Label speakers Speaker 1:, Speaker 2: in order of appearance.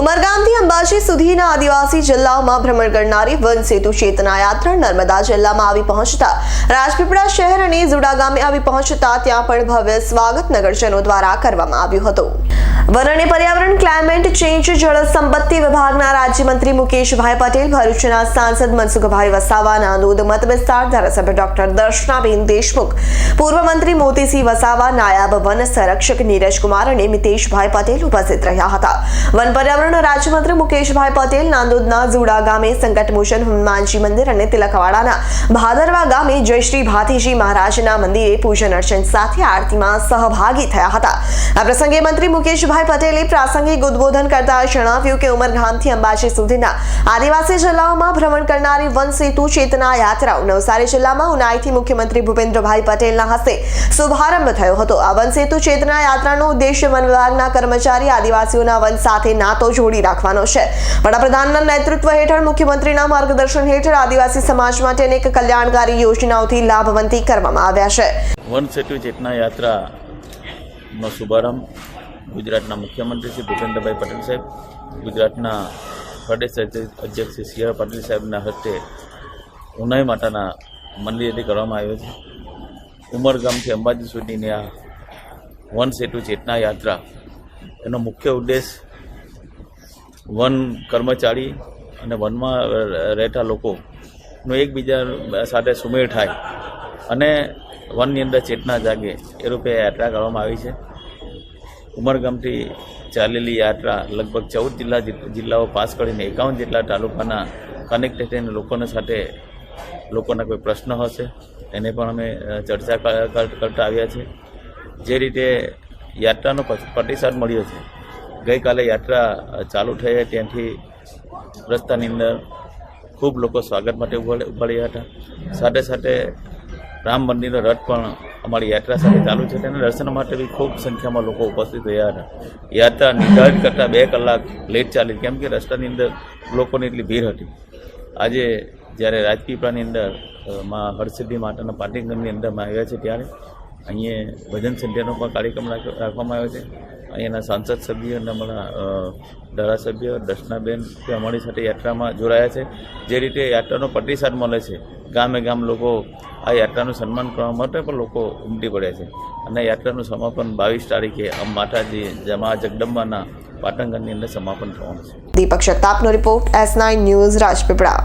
Speaker 1: ઉમરગામથી અંબાજી સુધીના આદિવાસી જિલ્લાઓમાં ભ્રમણ કરનારી વન સેતુ ચેતના યાત્રા નર્મદા જિલ્લામાં આવી પહોંચતા રાજપીપળા શહેર અને જુડા ગામે આવી પહોંચતા ત્યાં પણ ભવ્ય સ્વાગત નગરજનો દ્વારા કરવામાં આવ્યું હતું. વન અને પર્યાવરણ ક્લાઇમેટ ચેન્જ જળ સંપત્તિ વિભાગના રાજ્યમંત્રી મુકેશભાઈ પટેલ, ભરૂચના સાંસદ મનસુખભાઈ વસાવાના મત વિસ્તાર, ધારાસભ્ય ડોક્ટર દર્શનાબેન દેશમુખ, પૂર્વ મંત્રી મોતીસિંહ વસાવા, નાયબ વન સંરક્ષક નીરજકુમાર અને મિતેશભાઈ પટેલ ઉપસ્થિત રહ્યા હતા. વન પર્યાવરણ રાજ્યમંત્રી મુકેશભાઈ પટેલ નાંદોદના ઝુડા ગામે સંકટમોચન હનુમાનજી મંદિર અને તિલકવાડાના ભાદરવા ગામે જય શ્રી ભાતીજી મહારાજના મંદિરે પૂજન અર્ચન સાથે આરતીમાં સહભાગી થયા હતા. આ પ્રસંગે મંત્રી મુકેશભાઈ પટેલે પ્રાસંગિક ઉદબોધન કરતા જણાવ્યું કે ઉમરગામથી અંબાજી સુધીના આદિવાસી જિલ્લાઓમાં ભ્રમણ કરનારી વન ચેતના યાત્રાઓ નવસારી જિલ્લામાં ઉનાઈથી મુખ્યમંત્રી ભૂપેન્દ્રભાઈ પટેલના હસ્તે શુભારંભ થયો હતો. આ વન ચેતના યાત્રાનો ઉદ્દેશ્ય વન વિભાગના કર્મચારી આદિવાસીઓના વન સાથે નાતો જોડી રાખવાનો છે. વડાપ્રધાનના નેતૃત્વ હેઠળ મુખ્યમંત્રીના માર્ગદર્શન હેઠળ આદિવાસી સમાજ માટે અનેક કલ્યાણકારી યોજનાઓથી લાભવંતી કરવામાં આવ્યા છે.
Speaker 2: વન સેતુ ચેતના યાત્રાનો શુભારંભ ગુજરાતના મુખ્યમંત્રી શ્રી ભૂપેન્દ્રભાઈ પટેલ સાહેબ, ગુજરાતના પ્રદેશ અધ્યક્ષ શ્રી સી પાટીલ સાહેબના હસ્તે ઉનાઈ માતાના મંદિરેથી કરવામાં આવ્યો છે. ઉમરગામથી અંબાજી સુધીની આ વન સેતુ ચેતના યાત્રા, એનો મુખ્ય ઉદ્દેશ વન કર્મચારી અને વનમાં રહેતા લોકોનો એકબીજા સાથે સુમેળ થાય અને વનની અંદર ચેતના જાગે, એ રૂપે યાત્રા કરવામાં આવી છે. ઉમરગામથી ચાલેલી યાત્રા લગભગ ચૌદ જિલ્લા જિલ્લાઓ પાસ કરીને એકાવન જેટલા તાલુકાના કનેક્ટ થઈને લોકોને સાથે લોકોના કોઈ પ્રશ્ન હશે, એને પણ અમે ચર્ચા કર- કરતા આવ્યા છે જે રીતે યાત્રાનો પ્રતિસાદ મળ્યો છે. ગઈકાલે યાત્રા ચાલુ થઈ ત્યાંથી રસ્તાની અંદર ખૂબ લોકો સ્વાગત માટે ઊભા ઉભાડ્યા હતા. સાથે સાથે રામ મંદિરનો રથ પણ અમારી યાત્રા સાથે ચાલુ છે તેના દર્શન માટે બી ખૂબ સંખ્યામાં લોકો ઉપસ્થિત રહ્યા હતા. યાત્રા નિર્ધારિત કરતાં બે કલાક લેટ ચાલી કેમ કે રસ્તાની અંદર લોકોની એટલી ભીડ હતી. આજે જ્યારે રાજપીપળાની અંદરમાં હરસિદ્ધિ માતાના પાટીગંજની અંદરમાં આવ્યા છે ત્યારે અહીંયા ભજન સંધ્યાનો પણ કાર્યક્રમ રાખ- રાખવામાં આવ્યો છે. અહીંયાના સાંસદ સભ્ય અને અમારા ધારાસભ્ય દર્શનાબેન તે અમારી સાથે યાત્રામાં જોડાયા છે. જે રીતે યાત્રાનો પ્રતિસાદ મળે છે ગામે ગામ લોકો આ યાત્રાનું સન્માન કરવા માટે પણ લોકો ઉમટી પડ્યા છે. અને યાત્રાનું સમાપન બાવીસ તારીખે અમ માતાજી જમા જગદંબાના પાટણગઢની અંદર સમાપન થવાનું છે.
Speaker 1: Deepak શક્તાપનો report S nine news Rajpipla.